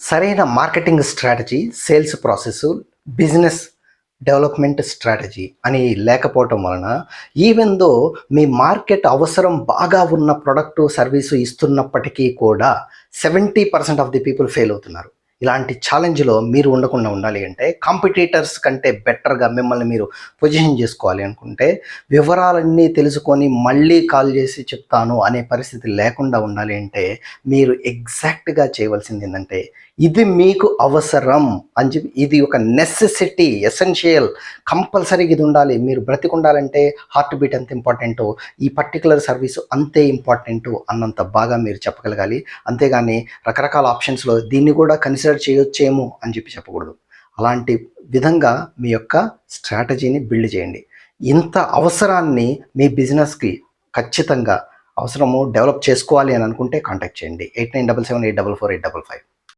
సరైన marketing strategy sales process business development strategy అని లేకపోవటం వలన ఈవెన్ దో మీ మార్కెట్ అవసరం బాగా ఉన్న ప్రొడక్ట్ సర్వీసు ఇస్తున్నప్పటికీ కూడా seventy percent of the people fail అవుతున్నారు. ఇలాంటి ఛాలెంజ్లో మీరు ఉండకుండా ఉండాలి అంటే కాంపిటీటర్స్ కంటే బెటర్గా మిమ్మల్ని మీరు పొజిషన్ చేసుకోవాలి అనుకుంటే వివరాలన్నీ తెలుసుకొని మళ్ళీ కాల్ చేసి చెప్తాను అనే పరిస్థితి లేకుండా ఉండాలి అంటే మీరు ఎగ్జాక్ట్గా చేయవలసింది ఏంటంటే ఇది మీకు అవసరం అని చెప్పి ఇది ఒక నెసెసిటీ ఎసెన్షియల్ కంపల్సరీగా ఇది ఉండాలి. మీరు బ్రతికుండాలంటే హార్ట్ బీట్ ఎంత ఇంపార్టెంటు ఈ పర్టికులర్ సర్వీస్ అంతే ఇంపార్టెంట్ అన్నంత బాగా మీరు చెప్పగలగాలి. అంతేగాని రకరకాల ఆప్షన్స్లో దీన్ని కూడా కన్సిడర్ చేయొచ్చేమో అని చెప్పి చెప్పకూడదు. అలాంటి విధంగా మీ యొక్క స్ట్రాటజీని బిల్డ్ చేయండి. ఇంత అవసరాన్ని మీ బిజినెస్కి ఖచ్చితంగా అవసరము డెవలప్ చేసుకోవాలి అని అనుకుంటే కాంటాక్ట్ చేయండి. Eight nine double seven eight double four eight double five.